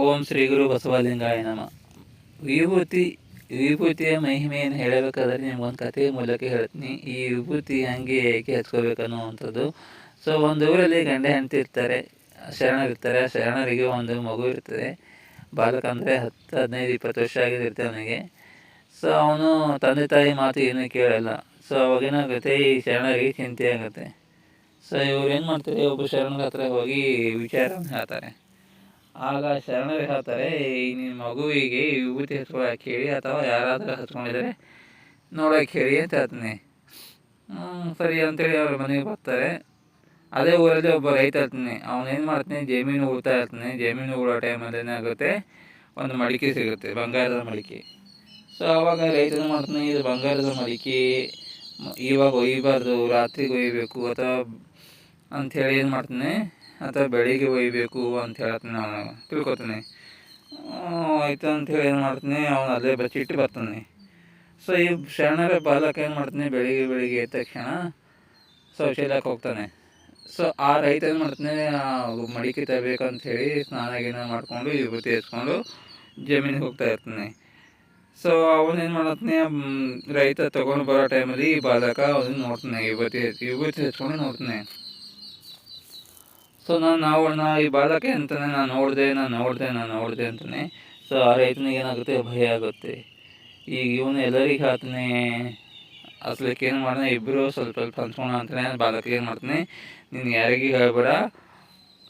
ಓಂ ಶ್ರೀ ಗುರು ಬಸವಲಿಂಗಾಯ ನಮ. ವಿಭೂತಿ, ವಿಭೂತಿಯ ಮಹಿಮೆಯನ್ನು ಹೇಳಬೇಕಾದ್ರೆ ನಿಮ್ಗೊಂದು ಕಥೆಯ ಮೂಲಕ ಹೇಳ್ತೀನಿ. ಈ ವಿಭೂತಿ ಹಂಗೆ ಏಕೆ ಹಚ್ಕೋಬೇಕು ಅನ್ನುವಂಥದ್ದು ಸೊ ಒಂದು ಊರಲ್ಲಿ ಗಂಡ ಹೆಂಡತಿ ಇರ್ತಾರೆ ಶರಣರಿರ್ತಾರೆ ಶರಣರಿಗೆ ಒಂದು ಮಗು ಇರ್ತದೆ. ಬಾಲಕ ಅಂದರೆ ಹತ್ತು, ಹದಿನೈದು, ಇಪ್ಪತ್ತು ವರ್ಷ ಆಗಿರುತ್ತೆ ಅವನಿಗೆ. ಸೊ ಅವನು ತಂದೆ ತಾಯಿ ಮಾತು ಏನೂ ಕೇಳಲ್ಲ. ಸೊ ಅವಾಗೇನಾಗುತ್ತೆ ಈ ಶರಣರಿಗೆ ಚಿಂತೆ ಆಗುತ್ತೆ. ಸೊ ಇವ್ರು ಏನು ಮಾಡ್ತಾರೆ, ಒಬ್ಬ ಶರಣರ ಹತ್ರ ಹೋಗಿ ವಿಚಾರವನ್ನು ಹೇಳ್ತಾರೆ. ಆಗ ಶರಣರು ಹೇಳ್ತಾರೆ, ಈ ನಿನ್ನ ಮಗುವಿಗೆ ವಿಭೂತಿ ಹಚ್ಕೊಳಕ್ಕೆ ಹೇಳಿ ಅಥವಾ ಯಾರಾದರೂ ಹಚ್ಕೊಂಡಿದ್ದಾರೆ ನೋಡೋಕೆ ಹೇಳಿ ಅಂತ ಹೇಳ್ತಾನೆ. ಸರಿ ಅಂತೇಳಿ ಅವ್ರ ಮನೆಗೆ ಬರ್ತಾರೆ. ಅದೇ ಊರಲ್ಲಿ ಒಬ್ಬ ರೈತ ಇರ್ತಾನೆ. ಅವನೇನು ಮಾಡ್ತೀನಿ? ಜಮೀನು ಉಳ್ತಾ ಇರ್ತಾನೆ. ಜಮೀನು ಉಳೋ ಟೈಮಲ್ಲಿ ಏನಾಗುತ್ತೆ? ಒಂದು ಮಡಿಕೆ ಸಿಗುತ್ತೆ, ಬಂಗಾರದ ಮಡಿಕೆ. ಸೊ ಅವಾಗ ರೈತ ಏನು ಮಾಡ್ತಾನೆ? ಇದು ಬಂಗಾರದ ಮಡಿಕೆ, ಇವಾಗ ಒಯ್ಯಬಾರ್ದು ರಾತ್ರಿಗೆ ಒಯ್ಯಬೇಕು ಅಥವಾ ಅಂಥೇಳಿ ಏನು ಮಾಡ್ತಾನೆ? ಅಥವಾ ಬೆಳಿಗ್ಗೆ ಒಯ್ಯಬೇಕು ಅಂತ ಹೇಳ್ತಾನೆ ಅವನು ತಿಳ್ಕೊತೀನಿ. ಆಯ್ತು ಅಂಥೇಳಿ ಏನು ಮಾಡ್ತೀನಿ, ಅವನು ಅಲ್ಲೇ ಬಚ್ಚಿಟ್ಟು ಬರ್ತಾನೆ. ಸೊ ಈ ಶರಣರ ಬಾಲಕ ಏನು ಮಾಡ್ತೀನಿ, ಬೆಳಿಗ್ಗೆ ಬೆಳಿಗ್ಗೆ ಎದ್ದ ತಕ್ಷಣ ಶೌಚಾಲಯಕ್ಕೆ ಹೋಗ್ತಾನೆ. ಸೊ ಆ ರೈತ ಏನು ಮಾಡ್ತಾನೆ ಮಡಿಕೆ ತರಬೇಕಂತ ಹೇಳಿ ಸ್ನಾನ ಗೀನ ಮಾಡಿಕೊಂಡು ವಿಭೂತಿ ಹಚ್ಕೊಂಡು ಜಮೀನಿಗೆ ಹೋಗ್ತಾ ಇರ್ತಾನೆ. ಸೊ ಅವನೇನು ಮಾಡತ್ತಾನೆ ರೈತ ತಗೊಂಡು ಬರೋ ಟೈಮಲ್ಲಿ ಬಾಲಕ ಅವನು ನೋಡ್ತಾನೆ ವಿಭೂತಿ ವಿಭೂತಿ ಹಚ್ಕೊಂಡು ನೋಡ್ತಾನೆ. ಸೊ ನಾನು ನಾವು ಈ ಬಾಲಕ ಅಂತಾನೆ ನಾನು ನೋಡಿದೆ ನಾನು ನೋಡಿದೆ ನಾನು ನೋಡಿದೆ ಅಂತಾನೆ. ಸೊ ಆ ರೈತನಿಗೆ ಏನಾಗುತ್ತೆ? ಭಯ ಆಗುತ್ತೆ. ಈಗ ಇವನು ಎಲ್ಲರಿಗೆ ಹೇಳ್ತಾನೆ ಅಸಲಕ್ಕೆ ಏನು ಮಾಡ್ತಾನೆ ಇಬ್ಬರು ಸ್ವಲ್ಪ ಸ್ವಲ್ಪ ಹಂಚ್ಕೊಳ ಅಂತಾನೆ ಬಾಲಕ ಏನು ಮಾಡ್ತಾನೆ? ನೀನು ಯಾರಿಗೂ ಹೇಳ್ಬೇಡ.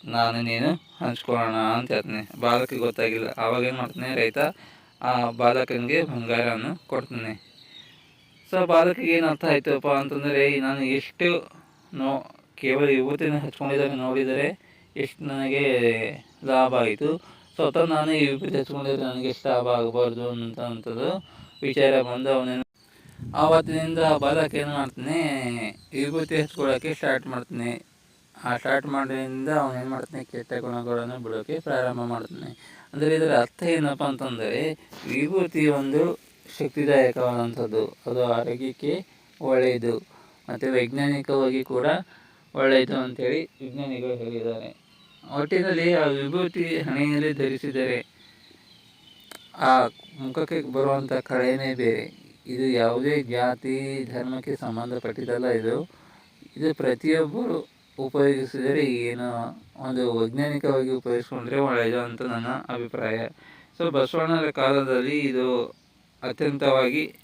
ನಾನು ನೀನು ಹಂಚ್ಕೊಳ್ಳೋಣ ಅಂತ ಹೇಳ್ತಾನೆ. ಬಾಲಕಿಗೆ ಗೊತ್ತಾಗಿಲ್ಲ. ಆವಾಗ ಏನು ಮಾಡ್ತಾನೆ ರೈತ? ಆ ಬಾಲಕನಿಗೆ ಬಂಗಾರವನ್ನು ಕೊಡ್ತಾನೆ. ಸೊ ಬಾಲಕಿಗೆ ಏನು ಅರ್ಥ ಆಯ್ತಪ್ಪ ಅಂತಂದರೆ ನಾನು ಎಷ್ಟು ನೋ ಕೇವಲ ವಿಭೂತಿಯನ್ನು ಹಚ್ಕೊಂಡಿದ್ದಾರೆ ನೋಡಿದರೆ ಎಷ್ಟು ನನಗೆ ಲಾಭ ಆಯಿತು. ಸ್ವತಃ ನಾನು ಈ ವಿಭೂತಿ ಹಚ್ಕೊಂಡಿದ್ರೆ ನನಗೆ ಎಷ್ಟು ಲಾಭ ಆಗಬಾರ್ದು ಅಂತ ಅಂಥದ್ದು ವಿಚಾರ ಬಂದು ಅವನೇನು ಆವತ್ತಿನಿಂದ ಬಾಲಕ ಏನು ಮಾಡ್ತಾನೆ ವಿಭೂತಿ ಹಚ್ಕೊಳ್ಳೋಕ್ಕೆ ಸ್ಟಾರ್ಟ್ ಮಾಡ್ತೀನಿ. ಆ ಸ್ಟಾರ್ಟ್ ಮಾಡೋದ್ರಿಂದ ಅವನು ಏನು ಮಾಡ್ತಾನೆ, ಕೆಟ್ಟ ಗುಣಗಳನ್ನು ಬಿಡೋಕ್ಕೆ ಪ್ರಾರಂಭ ಮಾಡ್ತಾನೆ. ಅಂದರೆ ಇದರ ಅರ್ಥ ಏನಪ್ಪ ಅಂತಂದರೆ ವಿಭೂತಿ ಒಂದು ಶಕ್ತಿದಾಯಕವಾದಂಥದ್ದು. ಅದು ಆರೋಗ್ಯಕ್ಕೆ ಒಳ್ಳೆಯದು. ಮತ್ತು ವೈಜ್ಞಾನಿಕವಾಗಿ ಕೂಡ ಒಳ್ಳೆಯದು ಅಂತೇಳಿ ವಿಜ್ಞಾನಿಗಳು ಹೇಳಿದ್ದಾರೆ. ಒಟ್ಟಿನಲ್ಲಿ ಆ ವಿಭೂತಿ ಹಣೆಯಲ್ಲಿ ಧರಿಸಿದರೆ ಆ ಮುಖಕ್ಕೆ ಬರುವಂಥ ಕಳೆನೇ ಬೇರೆ. ಇದು ಯಾವುದೇ ಜಾತಿ ಧರ್ಮಕ್ಕೆ ಸಂಬಂಧಪಟ್ಟಿದ್ದಲ್ಲ ಇದು. ಇದು ಪ್ರತಿಯೊಬ್ಬರು ಉಪಯೋಗಿಸಿದರೆ ಏನು? ಒಂದು ವೈಜ್ಞಾನಿಕವಾಗಿ ಉಪಯೋಗಿಸ್ಕೊಂಡ್ರೆ ಒಳ್ಳೆಯದು ಅಂತ ನನ್ನ ಅಭಿಪ್ರಾಯ. ಸೊ ಬಸವಣ್ಣರ ಕಾಲದಲ್ಲಿ ಇದು ಅತ್ಯಂತವಾಗಿ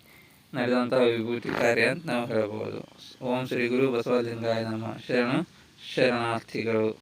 ನಡೆದಂಥ ವಿಭೂತಿ ಕಾರ್ಯ ಅಂತ ನಾವು ಹೇಳ್ಬೋದು. ಓಂ ಶ್ರೀ ಗುರು ಬಸವಲಿಂಗಾಯ ನಮ್ಮ ಶರಣ ಶರಣಾರ್ಥಿಗಳು.